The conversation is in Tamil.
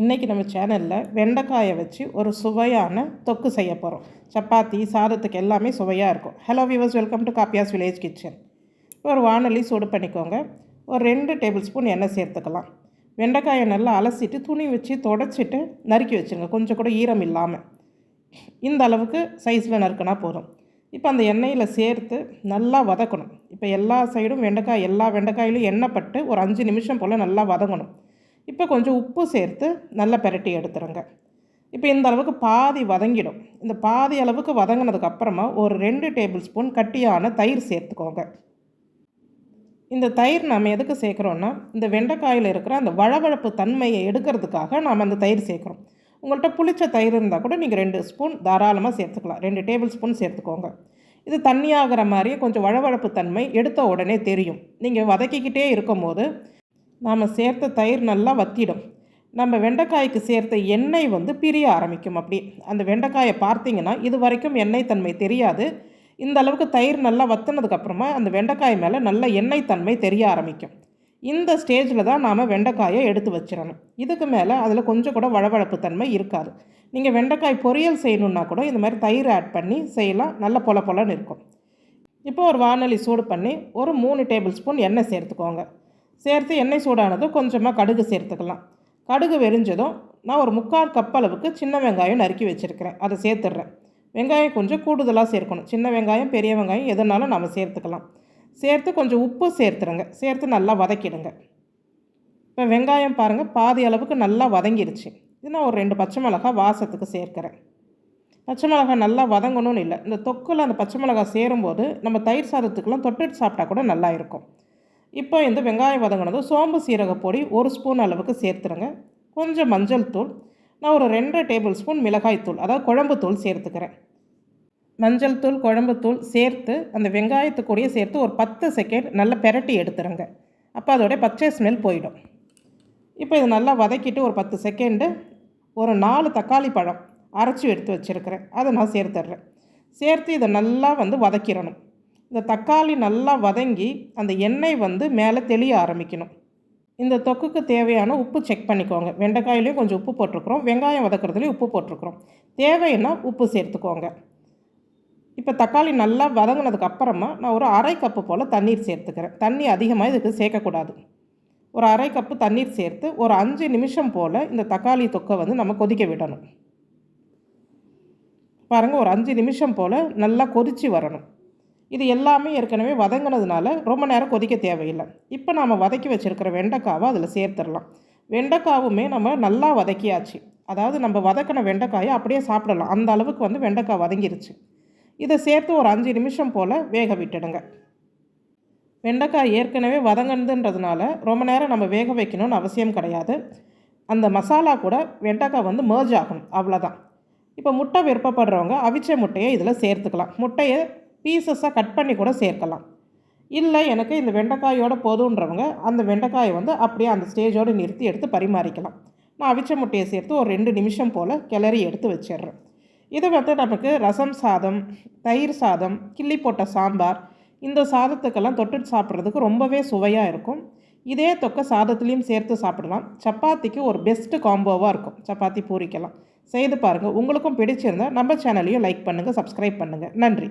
இன்றைக்கி நம்ம சேனலில் வெண்டைக்காயை வச்சு ஒரு சுவையான தொக்கு செய்ய போகிறோம் சப்பாத்தி சாதத்துக்கு எல்லாமே சுவையாக இருக்கும். Hello viewers welcome to Kappiyas village kitchen ஒரு வானொலி சூடு பண்ணிக்கோங்க. ஒரு ரெண்டு டேபிள் ஸ்பூன் எண்ணெய் சேர்த்துக்கலாம். வெண்டைக்காயை நல்லா அலசிட்டு துணி வச்சு தொடச்சிட்டு நறுக்கி வச்சுருங்க. கொஞ்சம் கூட ஈரம் இல்லாமல் இந்த அளவுக்கு சைஸில் நறுக்கினா போதும். இப்போ அந்த எண்ணெயில் சேர்த்து நல்லா வதக்கணும். இப்போ எல்லா சைடும் வெண்டைக்காய் எல்லா வெண்டைக்காயிலும் எண்ணெய் பட்டு ஒரு அஞ்சு நிமிஷம் போல் நல்லா வதங்கணும். இப்போ கொஞ்சம் உப்பு சேர்த்து நல்லா பெரட்டி எடுத்துருங்க. இப்போ இந்த அளவுக்கு பாதி வதங்கிடும். இந்த பாதி அளவுக்கு வதங்கினதுக்கப்புறமா ஒரு ரெண்டு டேபிள் ஸ்பூன் கட்டியான தயிர் சேர்த்துக்கோங்க. இந்த தயிர் நாம் எதுக்கு சேர்க்குறோன்னா இந்த வெண்டைக்காயில் இருக்கிற அந்த வழவழப்பு தன்மையை எடுக்கிறதுக்காக நாம் அந்த தயிர் சேர்க்குறோம். உங்கள்கிட்ட புளிச்ச தயிர் இருந்தால் கூட நீங்கள் ரெண்டு ஸ்பூன் தாராளமாக சேர்த்துக்கலாம். ரெண்டு டேபிள் ஸ்பூன் சேர்த்துக்கோங்க. இது தண்ணியாகிற மாதிரியே கொஞ்சம் வழவழப்பு தன்மை எடுத்த உடனே தெரியும். நீங்கள் வதக்கிக்கிட்டே இருக்கும் போது நாம் சேர்த்த தயிர் நல்லா வத்திடும். நம்ம வெண்டைக்காய்க்கு சேர்த்த எண்ணெய் வந்து பிரிய ஆரம்பிக்கும் அப்படி. அந்த வெண்டைக்காயை பார்த்தீங்கன்னா இது வரைக்கும் எண்ணெய் தன்மை தெரியாது. இந்த அளவுக்கு தயிர் நல்லா வத்தினதுக்கப்புறமா அந்த வெண்டைக்காய் மேலே நல்ல எண்ணெய் தன்மை தெரிய ஆரம்பிக்கும். இந்த ஸ்டேஜில் தான் நாம் வெண்டைக்காயை எடுத்து வச்சிடணும். இதுக்கு மேலே அதில் கொஞ்சம் கூட வளவழப்பு தன்மை இருக்காது. நீங்கள் வெண்டைக்காய் பொரியல் செய்யணுன்னா கூட இந்த மாதிரி தயிர் ஆட் பண்ணி செய்யலாம். நல்ல பொல பொலன்னு இருக்கும். இப்போ ஒரு வானொலி சூடு பண்ணி ஒரு மூணு டேபிள் ஸ்பூன் எண்ணெய் சேர்த்துக்கோங்க. சேர்த்து எண்ணெய் சூடானதும் கொஞ்சமாக கடுகு சேர்த்துக்கலாம். கடுகு வெறிஞ்சதும் நான் ஒரு முக்கால் கப் அளவுக்கு சின்ன வெங்காயம் நறுக்கி வச்சுருக்கிறேன். அதை சேர்த்துட்றேன். வெங்காயம் கொஞ்சம் கூடுதலாக சேர்க்கணும். சின்ன வெங்காயம் பெரிய வெங்காயம் எதுனாலும் நம்ம சேர்த்துக்கலாம். சேர்த்து கொஞ்சம் உப்பு சேர்த்துருங்க. சேர்த்து நல்லா வதக்கிடுங்க. இப்போ வெங்காயம் பாருங்கள் பாதி அளவுக்கு நல்லா வதங்கிருச்சு. இது நான் ஒரு ரெண்டு பச்சை மிளகா வாசத்துக்கு சேர்க்குறேன். பச்சை மிளகாய் நல்லா வதங்கணும்னு இல்லை. இந்த தொக்கில் அந்த பச்சை மிளகாய் சேரும்போது நம்ம தயிர் சாதத்துக்கெலாம் தொட்டுட்டு சாப்பிட்டா கூட நல்லா இருக்கும். இப்போ இந்த வெங்காயம் வதங்கினதும் சோம்பு சீரக பொடி ஒரு ஸ்பூன் அளவுக்கு சேர்த்துருங்க. கொஞ்சம் மஞ்சள் தூள். நான் ஒரு ரெண்டு டேபிள் ஸ்பூன் மிளகாய் தூள் அதாவது குழம்பு தூள் சேர்த்துக்கிறேன். மஞ்சள் தூள் குழம்பு தூள் சேர்த்து அந்த வெங்காயத்து சேர்த்து ஒரு பத்து செகண்ட் நல்லா பெரட்டி எடுத்துருங்க. அப்போ அதோடைய பச்சை ஸ்மெல் போயிடும். இப்போ இது நல்லா வதக்கிட்டு ஒரு பத்து செகண்டு ஒரு நாலு தக்காளி பழம் அரைச்சி எடுத்து வச்சுருக்கிறேன். அதை நான் சேர்த்துட்றேன். சேர்த்து இதை நல்லா வந்து வதக்கிடணும். இந்த தக்காளி நல்லா வதங்கி அந்த எண்ணெய் வந்து மேலே தெளிய ஆரம்பிக்கணும். இந்த தொக்குக்கு தேவையான உப்பு செக் பண்ணிக்கோங்க. வெண்டைக்காயிலையும் கொஞ்சம் உப்பு போட்டிருக்குறோம். வெங்காயம் வதக்கிறதுலையும் உப்பு போட்டிருக்குறோம். தேவைன்னா உப்பு சேர்த்துக்கோங்க. இப்போ தக்காளி நல்லா வதங்கினதுக்கு அப்புறமா நான் ஒரு அரை கப்பு போல் தண்ணீர் சேர்த்துக்கிறேன். தண்ணி அதிகமாக இதுக்கு சேர்க்கக்கூடாது. ஒரு அரை கப்பு தண்ணீர் சேர்த்து ஒரு அஞ்சு நிமிஷம் போல் இந்த தக்காளி தொக்கை வந்து நம்ம கொதிக்க விடணும். பாருங்கள் ஒரு அஞ்சு நிமிஷம் போல் நல்லா கொதித்து வரணும். இது எல்லாமே ஏற்கனவே வதங்கினதுனால ரொம்ப நேரம் கொதிக்க தேவையில்லை. இப்போ நாம் வதக்கி வச்சுருக்கிற வெண்டைக்காவை அதில் சேர்த்துடலாம். வெண்டைக்காவுமே நம்ம நல்லா வதக்கியாச்சு. அதாவது நம்ம வதக்கின வெண்டைக்காயை அப்படியே சாப்பிடலாம். அந்த அளவுக்கு வந்து வெண்டைக்காய் வதங்கிருச்சு. இதை சேர்த்து ஒரு அஞ்சு நிமிஷம் போல் வேக விட்டுடுங்க. வெண்டைக்காய் ஏற்கனவே வதங்கினதுன்றதுனால ரொம்ப நேரம் நம்ம வேக வைக்கணும்னு அவசியம் கிடையாது. அந்த மசாலா கூட வெண்டைக்காய் வந்து மேர்ஜ் ஆகணும். அவ்வளோதான் இப்போ முட்டை விருப்பப்படுறவங்க அவிச்ச முட்டையை இதில் சேர்த்துக்கலாம். முட்டையை பீசஸாக கட் பண்ணி கூட சேர்க்கலாம். இல்லை எனக்கு இந்த வெண்டைக்காயோட போதுன்றவங்க அந்த வெண்டைக்காயை வந்து அப்படியே அந்த ஸ்டேஜோடு நிறுத்தி எடுத்து பரிமாறிக்கலாம். நான் அவிச்ச முட்டையை சேர்த்து ஒரு ரெண்டு நிமிஷம் போல் கிளறி எடுத்து வச்சிடுறேன். இது வந்து நமக்கு ரசம் சாதம் தயிர் சாதம் கிள்ளி போட்ட சாம்பார் இந்த சாதத்துக்கெல்லாம் தொட்டு சாப்பிட்றதுக்கு ரொம்பவே சுவையாக இருக்கும். இதே தொக்க சாதத்துலேயும் சேர்த்து சாப்பிடலாம். சப்பாத்திக்கு ஒரு பெஸ்ட்டு காம்போவாக இருக்கும். சப்பாத்தி பூரிக்கலாம் செய்து பாருங்கள் உங்களுக்கும் பிடிச்சிருந்தால் நம்ம சேனலையும் லைக் பண்ணுங்கள் சப்ஸ்கிரைப் பண்ணுங்கள் நன்றி.